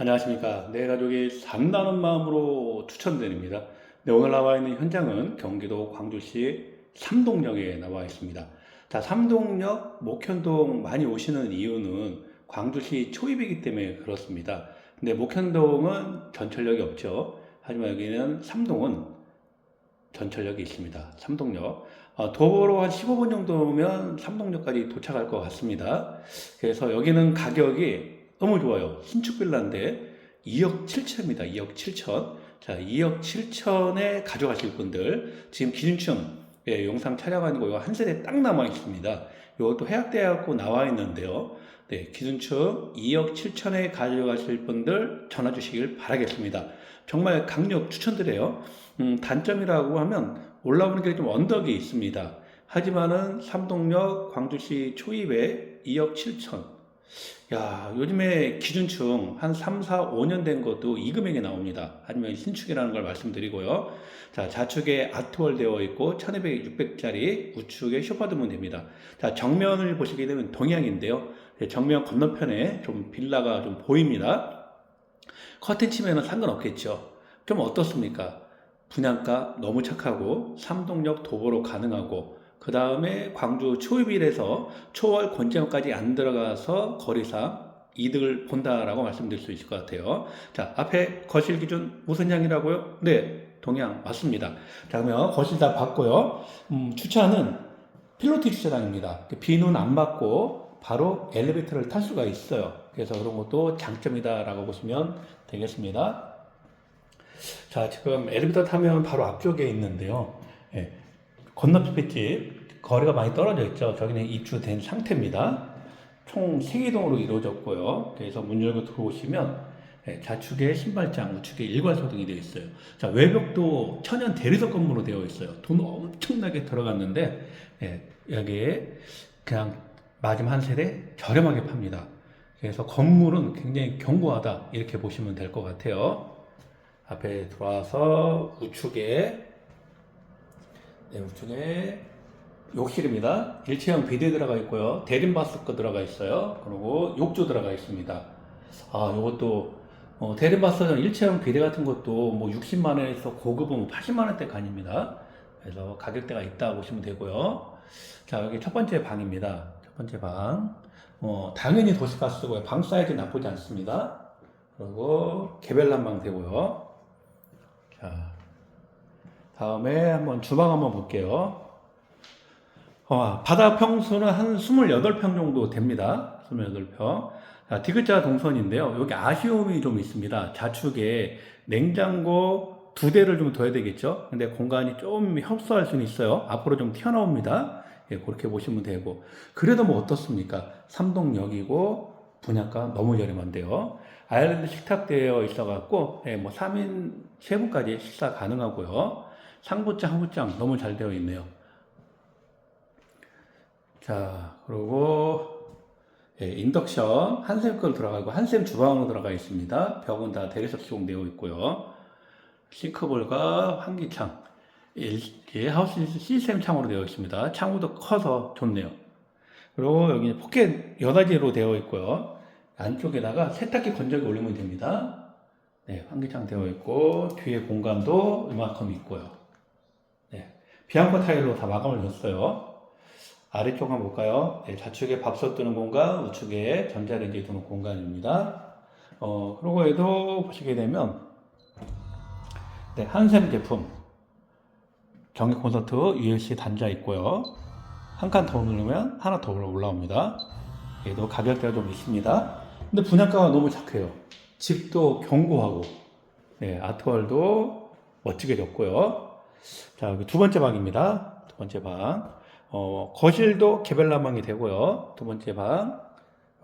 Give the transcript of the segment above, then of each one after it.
안녕하십니까. 내 가족이 산다는 마음으로 추천드립니다. 네, 오늘 나와 있는 현장은 경기도 광주시 삼동역에 나와 있습니다. 자, 삼동역, 목현동 많이 오시는 이유는 광주시 초입이기 때문에 그렇습니다. 근데 목현동은 전철역이 없죠. 하지만 여기는 삼동은 전철역이 있습니다. 삼동역. 어, 도보로 한 15분 정도면 삼동역까지 도착할 것 같습니다. 그래서 여기는 가격이 너무 좋아요. 신축 빌라인데 2억 7천입니다. 2억 7천. 자, 2억 7천에 가져가실 분들 지금 기준층 예, 영상 촬영하는 거 이거 한 세대 딱 남아 있습니다. 이것도 해약돼갖고 나와 있는데요. 네, 기준층 2억 7천에 가져가실 분들 전화 주시길 바라겠습니다. 정말 강력 추천드려요. 음, 단점이라고 하면 올라오는 게좀 언덕이 있습니다. 하지만은 삼동역 광주시 초입에 2억 7천. 야, 요즘에 기준층 한 3, 4, 5년 된 것도 이 금액이 나옵니다. 아니면 신축이라는 걸 말씀드리고요. 자, 좌측에 아트월 되어 있고 1200, 600짜리 우측에 쇼파드문 됩니다. 자, 정면을 보시게 되면 동향인데요. 네, 정면 건너편에 좀 빌라가 좀 보입니다. 커튼 치면은 상관없겠죠. 좀 어떻습니까? 분양가 너무 착하고 삼동역 도보로 가능하고 그 다음에 광주 초입일에서 초월 권장까지 안 들어가서 거리상 이득을 본다라고 말씀드릴 수 있을 것 같아요. 자, 앞에 거실 기준 무슨 향이라고요? 네, 동양 맞습니다. 자, 그러면 거실 다 봤고요. 음, 주차는 필로티 주차장입니다. 비는 안 맞고 바로 엘리베이터를 탈 수가 있어요. 그래서 그런 것도 장점이다라고 보시면 되겠습니다. 자, 지금 엘리베이터 타면 바로 앞쪽에 있는데요. 예, 건너편 집 거리가 많이 떨어져 있죠. 저기는 입주된 상태입니다. 총 3개동으로 이루어졌고요. 그래서 문 열고 들어오시면 예, 좌측에 신발장, 우측에 일괄 소등이 되어 있어요. 자, 외벽도 천연 대리석 건물로 되어 있어요. 돈 엄청나게 들어갔는데 예, 여기에 그냥 마지막 한 세대 저렴하게 팝니다. 그래서 건물은 굉장히 견고하다 이렇게 보시면 될 것 같아요. 앞에 들어와서 우측에 네, 우측에 욕실입니다. 일체형 비대 들어가 있고요. 대림바스거 들어가 있어요. 그리고 욕조 들어가 있습니다. 아, 요것도 어, 대림바스는 일체형 비대 같은 것도 뭐 60만 원에서 고급은 뭐 80만 원대 간입니다. 그래서 가격대가 있다 보시면 되고요. 자, 여기 첫 번째 방입니다. 첫 번째 방. 어, 당연히 도시가스고요. 방 사이즈 나쁘지 않습니다. 그리고 개별 난방 되고요. 자, 다음에 한번 주방 한번 볼게요. 어, 바닥 평수는 한 28평 정도 됩니다. 28평. 자, 디귿자 동선인데요. 여기 아쉬움이 좀 있습니다. 좌측에 냉장고 두 대를 좀 둬야 되겠죠. 근데 공간이 좀 협소할 수는 있어요. 앞으로 좀 튀어나옵니다. 예, 그렇게 보시면 되고. 그래도 뭐 어떻습니까? 삼동역이고 분양가 너무 저렴한데요. 아일랜드 식탁 되어 있어갖고, 예, 뭐 3인 세 분까지 식사 가능하고요. 상부장, 하부장 너무 잘 되어 있네요. 자, 그리고 예, 인덕션 한샘 걸 들어가고 한샘 주방으로 들어가 있습니다. 벽은 다 대리석 시공되어 있고요. 싱크볼과 환기창, 이게 하우스 시스템 창으로 되어 있습니다. 창호도 커서 좋네요. 그리고 여기 포켓 여닫이로 되어 있고요. 안쪽에다가 세탁기 건조기 올리면 됩니다. 네, 환기창 되어 있고 뒤에 공간도 이만큼 있고요. 네, 비앙코 타일로 다 마감을 줬어요. 아래쪽 한번 볼까요? 네, 좌측에 밥솥 뜨는 공간, 우측에 전자레인지 두는 공간입니다. 어, 그리고 얘도 보시게 되면, 네, 한샘 제품, 전기 콘서트 USB 단자 있고요. 한 칸 더 누르면 하나 더 올라옵니다. 얘도 가격대가 좀 있습니다. 근데 분양가가 너무 착해요. 집도 견고하고, 네, 아트월도 멋지게 졌고요. 자, 여기 두 번째 방입니다. 두 번째 방. 어, 거실도 개별 난방이 되고요. 두 번째 방.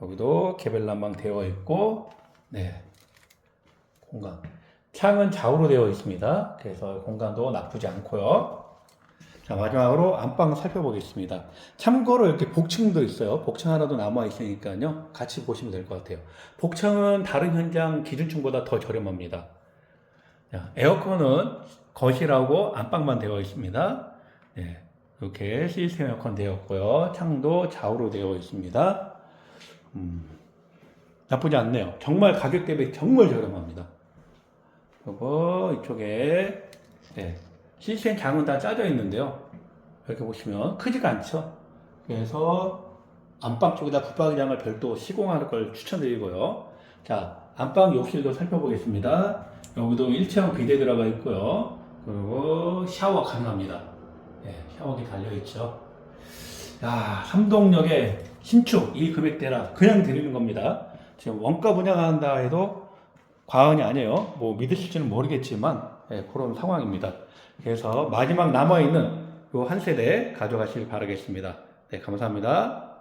여기도 개별 난방 되어 있고, 네. 공간. 창은 좌우로 되어 있습니다. 그래서 공간도 나쁘지 않고요. 자, 마지막으로 안방 살펴보겠습니다. 참고로 이렇게 복층도 있어요. 복층 하나도 남아 있으니까요. 같이 보시면 될 것 같아요. 복층은 다른 현장 기준층보다 더 저렴합니다. 자, 에어컨은 거실하고 안방만 되어 있습니다. 네. 이렇게 시스템 에어컨 되었고요. 창도 좌우로 되어 있습니다. 음. 나쁘지 않네요. 정말 가격 대비 정말 저렴합니다. 그리고 이쪽에 네, 시스템 장은 다 짜져 있는데요. 이렇게 보시면 크지가 않죠. 그래서 안방 쪽에다 붙박이장을 별도 시공하는 걸 추천드리고요. 자, 안방 욕실도 살펴보겠습니다. 여기도 일체형 비대 들어가 있고요. 그리고 샤워 가능합니다. 네, 샤워기 달려있죠. 야, 삼동역에 신축 이 금액대라 그냥 드리는 겁니다. 지금 원가 분양한다 해도 과언이 아니에요. 뭐 믿으실지는 모르겠지만 예, 그런 상황입니다. 그래서 마지막 남아 있는 요 한 세대 가져가시길 바라겠습니다. 네, 감사합니다.